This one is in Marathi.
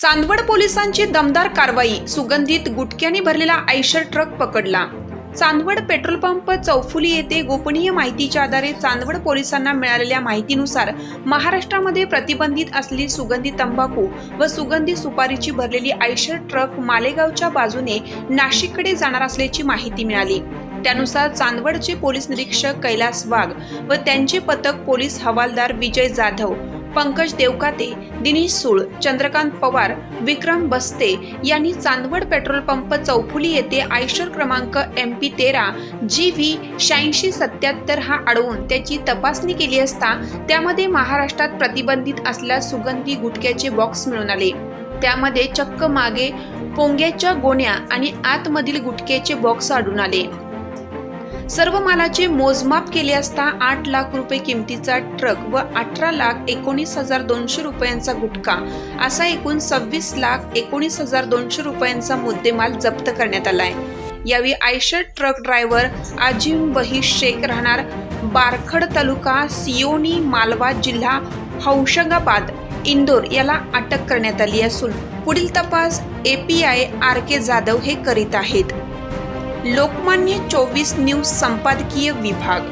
चांदवड पोलिसांची दमदार कारवाई. सुगंधित गुटक्याने भरलेला आयशर ट्रक पकडला. चांदवड पेट्रोल पंप चौफुली येथे गोपनीय माहितीच्या आधारे चांदवड पोलिसांना मिळालेल्या माहितीनुसार महाराष्ट्रामध्ये प्रतिबंधित असलेली सुगंधी तंबाखू व सुगंधी सुपारीची भरलेली आयशर ट्रक मालेगावच्या बाजूने नाशिककडे जाणार असल्याची माहिती मिळाली. त्यानुसार चांदवडचे पोलीस निरीक्षक कैलास वाघ व त्यांचे पथक पोलीस हवालदार विजय जाधव पंकज देवकाते दिनेश सूळ चंद्रकांत पवार विक्रम बस्ते यांनी चांदवड पेट्रोल पंप चौफुली येथे आयशर क्रमांक एम पी तेरा जी व्ही शहाऐंशी सत्याहत्तर हा अडवून त्याची तपासणी केली असता त्यामध्ये महाराष्ट्रात प्रतिबंधित असल्या सुगंधी गुटख्याचे बॉक्स मिळून आले. त्यामध्ये चक्क मागे पोंग्याच्या गोण्या आणि आतमधील गुटख्याचे बॉक्स आढळून आले. सर्व मालाचे मोजमाप केले असता आठ लाख रुपये किमतीचा ट्रक व अठरा लाख एकोणीस हजार दोनशे रुपयांचा गुटखा असा एकूण सव्वीस लाख एकोणीस हजार दोनशे रुपयांचा मुद्देमाल जप्त करण्यात आलाय. यावेळी आयशर ट्रक ड्रायव्हर आजिम वही शेख राहणार बारखड तालुका सियोनी मालवा जिल्हा हौशंगाबाद इंदोर याला अटक करण्यात आली असून पुढील तपास एपीआय आर के जाधव हे करीत आहेत. लोकमान्य चोवीस न्यूज संपादकीय विभाग.